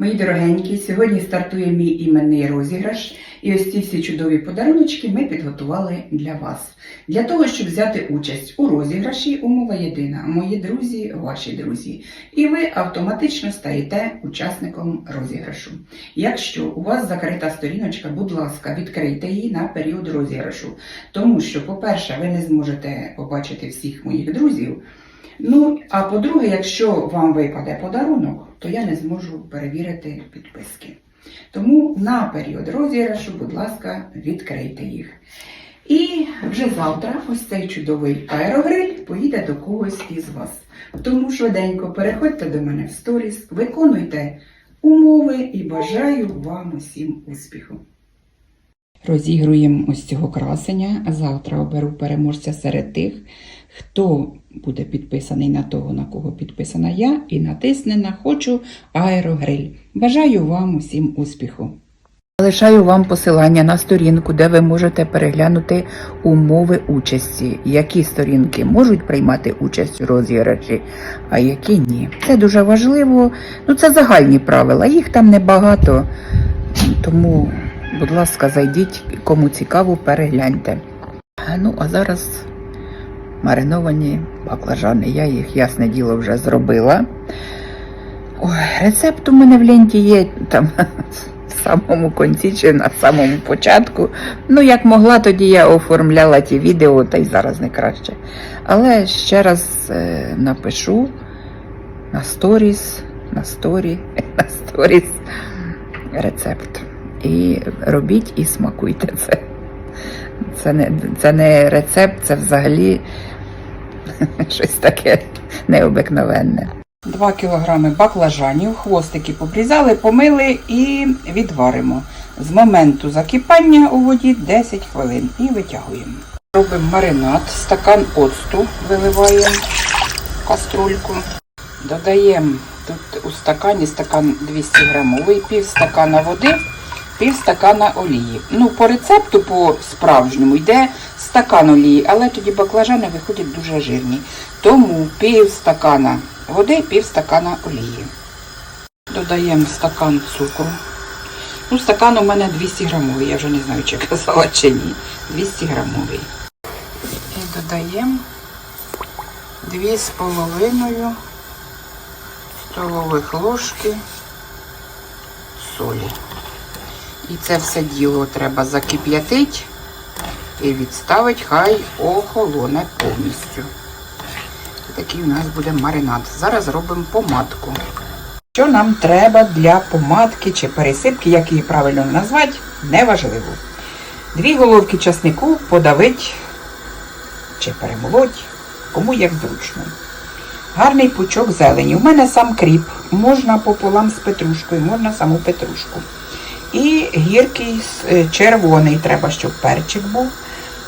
Мої дорогенькі, сьогодні стартує мій іменний розіграш, і ось ці всі чудові подаруночки ми підготували для вас. Для того, щоб взяти участь у розіграші, умова єдина. Мої друзі, ваші друзі. І ви автоматично стаєте учасником розіграшу. Якщо у вас закрита сторіночка, будь ласка, відкрийте її на період розіграшу. Тому що, по-перше, ви не зможете побачити всіх моїх друзів. Ну, а по-друге, якщо вам випаде подарунок, то я не зможу перевірити підписки. Тому на період розіграшу, будь ласка, відкрийте їх. І вже завтра ось цей чудовий аерогриль поїде до когось із вас. Тому швиденько переходьте до мене в сторіс, виконуйте умови і бажаю вам усім успіху. Розігруємо ось цього красення. Завтра оберу переможця серед тих, хто буде підписаний на того, на кого підписана я, і натисне на Хочу аерогриль. Бажаю вам усім успіху! Залишаю вам посилання на сторінку, де ви можете переглянути умови участі, які сторінки можуть приймати участь у розіграші, а які ні. Це дуже важливо. Ну, це загальні правила, їх там небагато. Тому, будь ласка, зайдіть, кому цікаво, перегляньте. Ну, а зараз мариновані баклажани. Я їх, ясне діло, вже зробила. Ой, рецепт у мене в ленті є там в самому кінці чи на самому початку. Ну, як могла, тоді я оформляла ті відео, та й зараз не краще. Але ще раз е, напишу на сторіс, на сторі, на сторіс рецепт. І робіть і смакуйте це. Це не, це не рецепт, це взагалі щось таке необикновенне. 2 кілограми баклажанів, хвостики побрізали, помили і відваримо. З моменту закипання у воді 10 хвилин і витягуємо. Робимо маринад, стакан оцту виливаємо в каструльку. Додаємо тут у стакані стакан 200 грамовий, пів стакана води, пів стакана олії. Ну, по рецепту, по справжньому, йде стакан олії, але тоді баклажани виходять дуже жирні. Тому пів стакана води, пів стакана олії. Додаємо стакан цукру. Ну, стакан у мене 200 грамовий, я вже не знаю, чи казала чи ні. 200 грамовий. І додаємо 2,5 столових ложки солі. І це все діло треба закип'ятити і відставити, хай охолоне повністю. Такий у нас буде маринад. Зараз робимо помадку. Що нам треба для помадки чи пересипки, як її правильно назвати, неважливо. Дві головки часнику подавить чи перемолоть, кому як зручно. Гарний пучок зелені. У мене сам кріп. Можна пополам з петрушкою, можна саму петрушку. І гіркий е, червоний, треба, щоб перчик був.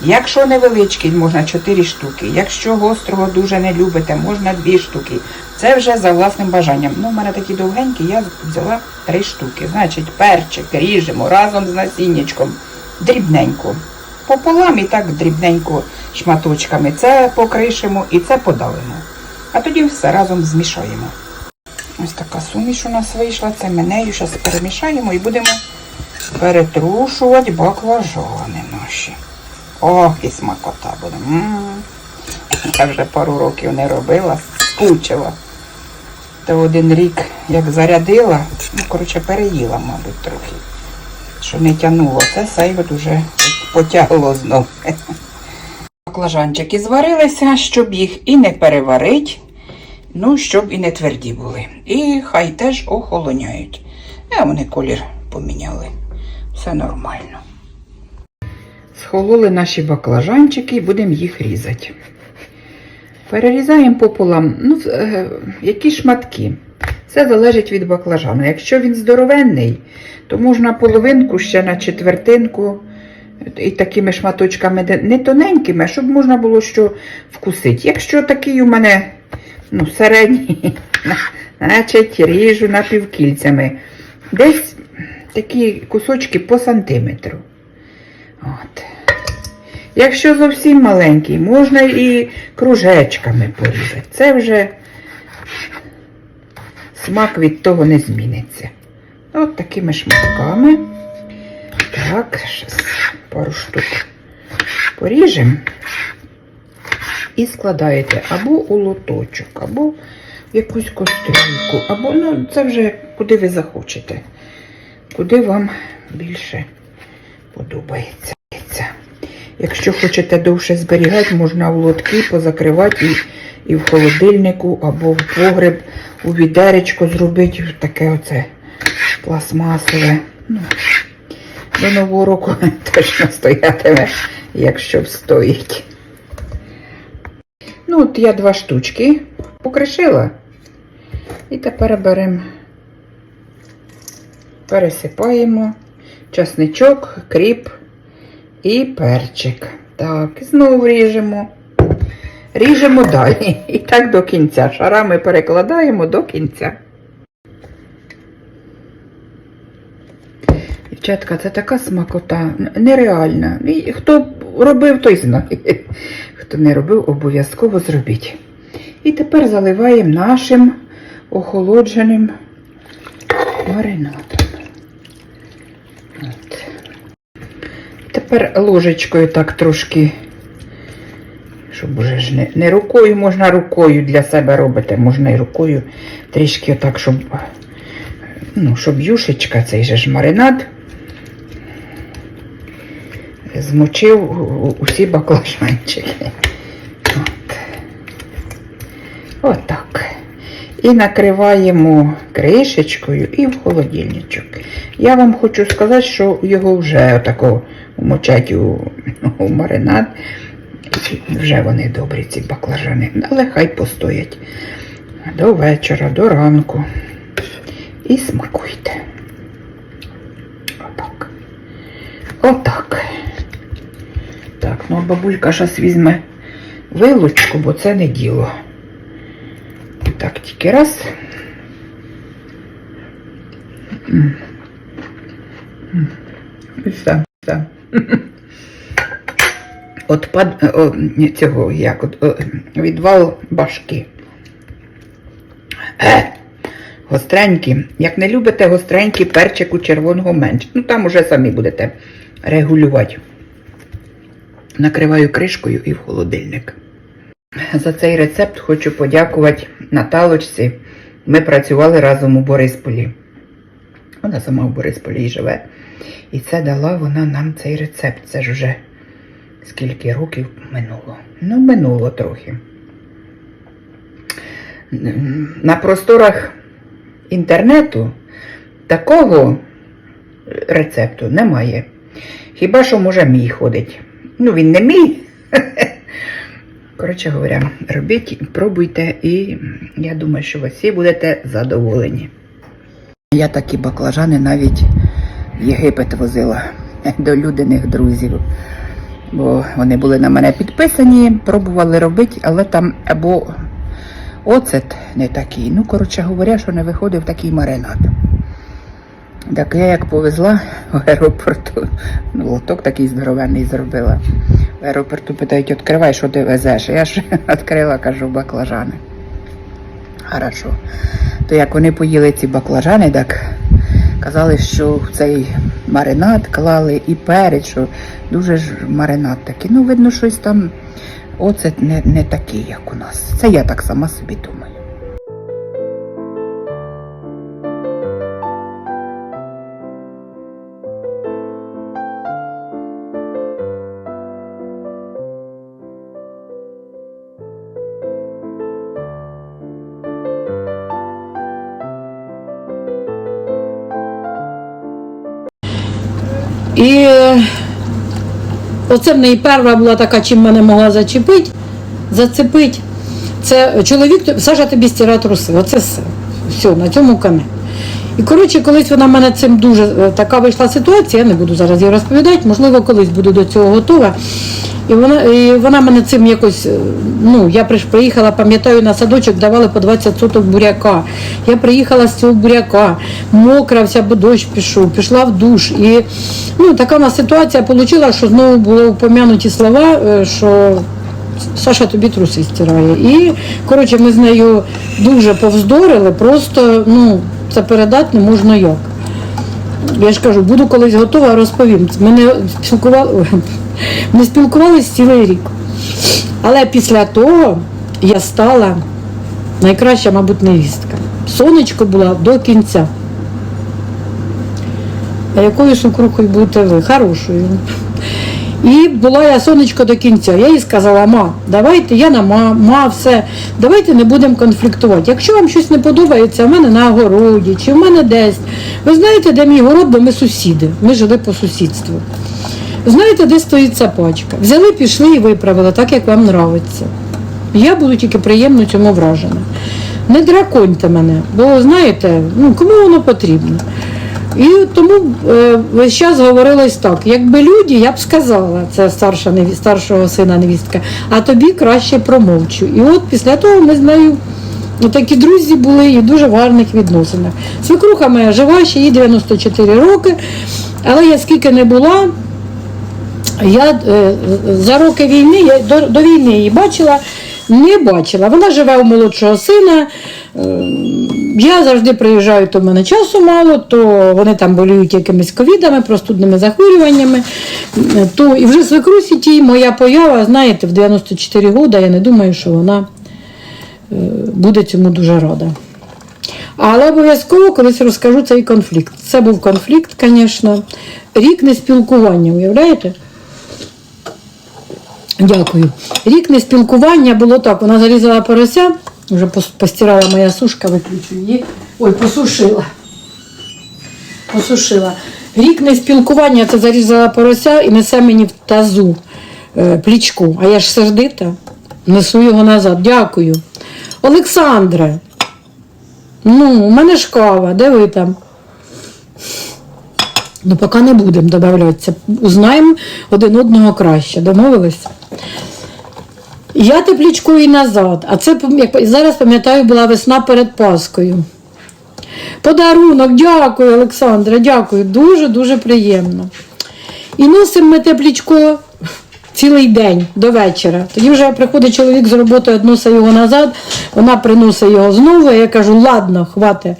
Якщо невеличкий, можна 4 штуки. Якщо гострого дуже не любите, можна 2 штуки. Це вже за власним бажанням. Ну, у мене такі довгенькі, я взяла 3 штуки. Значить, перчик ріжемо разом з насіннячком. Дрібненько. Пополам і так дрібненько шматочками. Це покришимо і це подавимо. А тоді все разом змішаємо. Ось така суміш у нас вийшла. Це ми нею зараз перемішаємо і будемо перетрушувати баклажани наші. Ох, і смакота буде. М-м. Я вже пару років не робила, скучила. То один рік як зарядила, ну, коротше, переїла, мабуть, трохи. Що не тянуло. Це сайвет уже потягло знов. Баклажанчики зварилися, щоб їх і не переварить, ну, щоб і не тверді були. І хай теж охолоняють. А вони колір поміняли. Все нормально. Схололи наші баклажанчики і будемо їх різати. Перерізаємо пополам, ну, е, які шматки. Це залежить від баклажану. Якщо він здоровенний, то можна половинку ще на четвертинку і такими шматочками не тоненькими, щоб можна було що вкусити. Якщо такий у мене ну, середній, значить ріжу напівкільцями. Десь такі кусочки по сантиметру. От. Якщо зовсім маленький, можна і кружечками порізати. Це вже смак від того не зміниться. От такими шматками. Так, пару штук поріжемо. І складаєте або у лоточок, або в якусь кастрюльку, або ну, це вже куди ви захочете. Куди вам більше подобається. Якщо хочете довше зберігати, можна в лотки позакривати і, і в холодильнику, або в погреб, у відеречко зробити таке оце пластмасове. Ну, до Нового року точно стоятиме, якщо встоїть. Ну, от я два штучки покришила. І тепер беремо, пересипаємо часничок, кріп і перчик. Так, знову ріжемо. Ріжемо далі. І так до кінця. Шарами перекладаємо до кінця. Дівчатка, це така смакота, нереальна. І хто робив, той знає. Хто не робив, обов'язково зробіть. І тепер заливаємо нашим охолодженим маринадом. От. Тепер ложечкою так трошки, щоб уже ж не, не рукою, можна рукою для себе робити, можна і рукою трішки отак, щоб, ну, щоб юшечка, цей же ж маринад змочив усі баклажанчики. От. Отак. І накриваємо кришечкою і в холодильничок. Я вам хочу сказати, що його вже отако вмочать у, у маринад. Вже вони добрі, ці баклажани. Але хай постоять до вечора, до ранку. І смакуйте. Отак. Отак. Так, ну а бабулька зараз візьме вилочку, бо це не діло. Так, тільки раз. І все, все. Отпад о, цього, як, от, о, відвал башки. Е, гостренькі. Як не любите гостренькі перчику червоного менше. Ну там уже самі будете регулювати. Накриваю кришкою і в холодильник. За цей рецепт хочу подякувати Наталочці. Ми працювали разом у Борисполі. Вона сама в Борисполі і живе. І це дала вона нам цей рецепт. Це ж вже скільки років минуло. Ну, минуло трохи. На просторах інтернету такого рецепту немає. Хіба що може мій ходить. Ну, він не мій. Коротше говоря, робіть, пробуйте, і я думаю, що ви всі будете задоволені. Я такі баклажани навіть в Єгипет возила до людиних друзів. Бо вони були на мене підписані, пробували робити, але там або оцет не такий. Ну, коротше говоря, що не виходив такий маринад. Так я як повезла в аеропорту, ну, лоток такий здоровенний зробила. В аеропорту питають, відкривай, що ти везеш. Я ж відкрила, кажу, баклажани. Хорошо. То як вони поїли ці баклажани, так казали, що цей маринад клали і перець, що дуже ж маринад такий. Ну, видно, щось там оцет не, не такий, як у нас. Це я так сама собі думаю. І е, оце в неї перша була така, чим мене могла зачепити, зацепити. Це чоловік, Саша тобі стира труси. Оце все. Все, на цьому коне. І коротше, колись вона мене цим дуже е, така вийшла ситуація, я не буду зараз її розповідати, можливо, колись буду до цього готова. І вона, і вона мене цим якось, е, ну, я приїхала, пам'ятаю, на садочок давали по 20 соток буряка. Я приїхала з цього буряка, мокра вся, бо дощ пішов, пішла в душ. І ну, така в нас ситуація вийшла, що знову були упомянуті слова, е, що Саша тобі труси стирає. І коротше, ми з нею дуже повздорили, просто ну, це передати не можна як. Я ж кажу, буду колись готова, розповім. Ми не спілкували, не спілкувалися цілий рік. Але після того я стала найкраща, мабуть, невістка. Сонечко була до кінця. А якою сукрухою будете ви? Хорошою. І була я сонечко до кінця. Я їй сказала, ма, давайте, я на ма, ма, все, давайте не будемо конфліктувати. Якщо вам щось не подобається, в мене на огороді чи в мене десь. Ви знаєте, де мій город, бо ми сусіди. Ми жили по сусідству. Знаєте, де стоїть ця пачка? Взяли, пішли і виправили, так як вам нравиться. Я буду тільки приємно цьому вражена. Не драконьте мене, бо знаєте, ну кому воно потрібно. І тому е, весь час говорилось так, якби люди, я б сказала, це старша неві- старшого сина невістка, а тобі краще промовчу. І от після того ми з нею такі друзі були і дуже в гарних відносинах. Свекруха моя жива, ще їй 94 роки, але я скільки не була, я е, за роки війни, я до, до війни її бачила, не бачила. Вона живе у молодшого сина. Е, Я завжди приїжджаю, то в мене часу мало, то вони там боліють якимись ковідами, простудними захворюваннями. Е, То і вже свекрусі тій моя поява, знаєте, в 94 роки, я не думаю, що вона е, буде цьому дуже рада. Але обов'язково колись розкажу цей конфлікт. Це був конфлікт, звісно. Рік неспілкування, уявляєте? Дякую. Рік неспілкування було так. Вона зарізала порося, вже пос- постирала моя сушка, виключу її. Ой, посушила. Посушила. Рік неспілкування це зарізала порося і несе мені в тазу е, плічку. А я ж сердита, несу його назад. Дякую. Олександре, ну, у мене ж кава, де ви там? Ну, поки не будемо додаватися. Узнаємо один одного краще. Домовились? Я теплічкою і назад. А це як зараз пам'ятаю, була весна перед Паскою. Подарунок, дякую, Олександра, дякую. Дуже-дуже приємно. І носимо ми теплічко цілий день до вечора. Тоді вже приходить чоловік з роботи, відносить його назад, вона приносить його знову. Я кажу, ладно, хватить,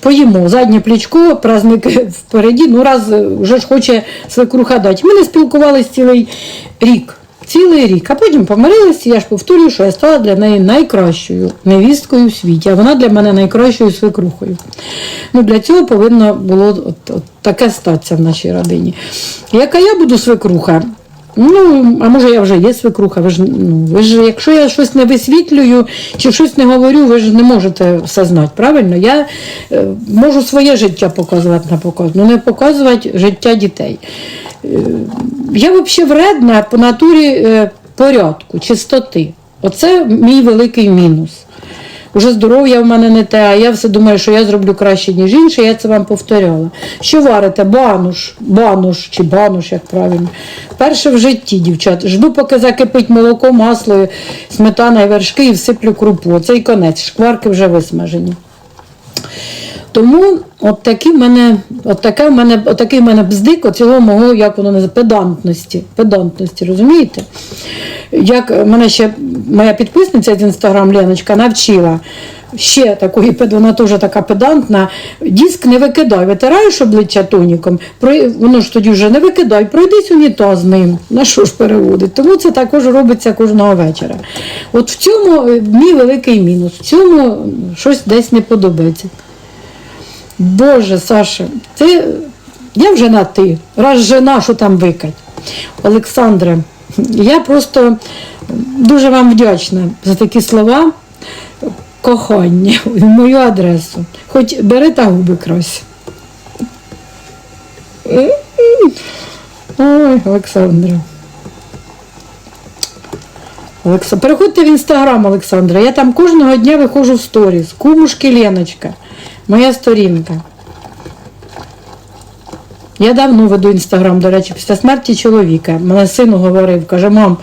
поїмо. Заднє плічко, праздник впереді, ну раз вже ж хоче свекруха дати. Ми не спілкувалися цілий рік. Цілий рік, а потім помирилися, я ж повторюю, що я стала для неї найкращою невісткою в світі, а вона для мене найкращою свекрухою. Ну, для цього повинно було от, от таке статися в нашій родині. Яка я буду свекруха? Ну, а може я вже є свекруха, ви ж, ну, ви ж, якщо я щось не висвітлюю чи щось не говорю, ви ж не можете все знати, правильно? Я е, можу своє життя показувати на показ, але не показувати життя дітей. Я взагалі вредна по натурі е, порядку, чистоти. Оце мій великий мінус. Уже здоров'я в мене не те, а я все думаю, що я зроблю краще, ніж інше, я це вам повторяла. Що варите? Бануш, бануш чи бануш, як правильно. Перше в житті, дівчат. Жду, поки закипить молоко, масло, сметана і вершки і всиплю крупу. Оце і конець. Шкварки вже висмажені. Тому от такі мене, от таке в мене, от такий в мене бздик цього мого, як воно називається, педантності. Педантності, розумієте? Як мене ще моя підписниця з інстаграм Леночка навчила. Ще такої вона теж така педантна. Диск не викидай, витираєш обличчя тоніком, воно ж тоді вже не викидай, пройдись унітаз з ним. На що ж переводить? Тому це також робиться кожного вечора. От в цьому е, мій великий мінус, в цьому щось десь не подобається. Боже, Саша, ти, я вже на ти, раз жена, що там викать. Олександре, я просто дуже вам вдячна за такі слова кохання в мою адресу. Хоч бери та губи крась. Ой, Олександра. Олекса... Переходьте в інстаграм, Олександра. Я там кожного дня виходжу в сторіс. Кумушки Леночка. Моя сторінка. Я давно веду інстаграм, до речі, після смерті чоловіка. Мене сину говорив, каже, мам,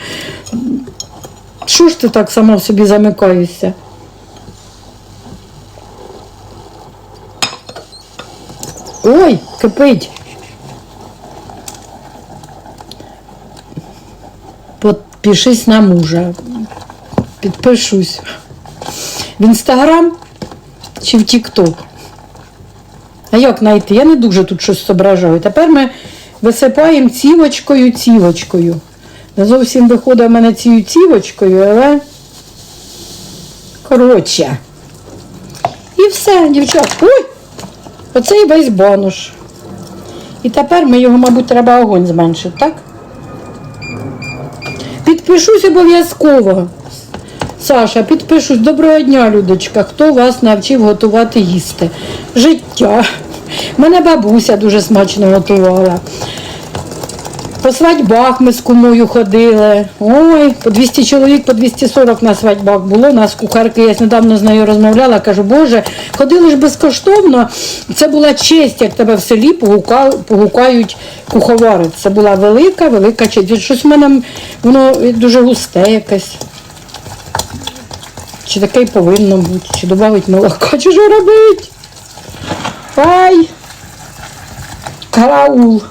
що ж ти так сама в собі замикаєшся? Ой, кипить. Підпишись на мужа. Підпишусь. В інстаграм чи в Тік-Ток? А як знайти? Я не дуже тут щось зображаю. Тепер ми висипаємо цівочкою, цівочкою. Не зовсім виходить в мене цією цівочкою, але коротше. І все, дівчат. Ой! Оце і весь бонуш. І тепер ми його, мабуть, треба огонь зменшити, так? Підпишусь обов'язково. Саша, підпишусь. Доброго дня, Людочка. Хто вас навчив готувати їсти? Життя. Мене бабуся дуже смачно готувала. По свадьбах ми з кумою ходили. Ой, по 200 чоловік, по 240 на свадьбах було. У нас кухарки, я недавно з нею розмовляла, кажу, Боже, ходили ж безкоштовно. Це була честь, як тебе в селі погукають куховари. Це була велика, велика честь. Щось в мене воно дуже густе якесь. Чи таке повинно бути, чи додавить молока, чи що робить? Ай! Караул.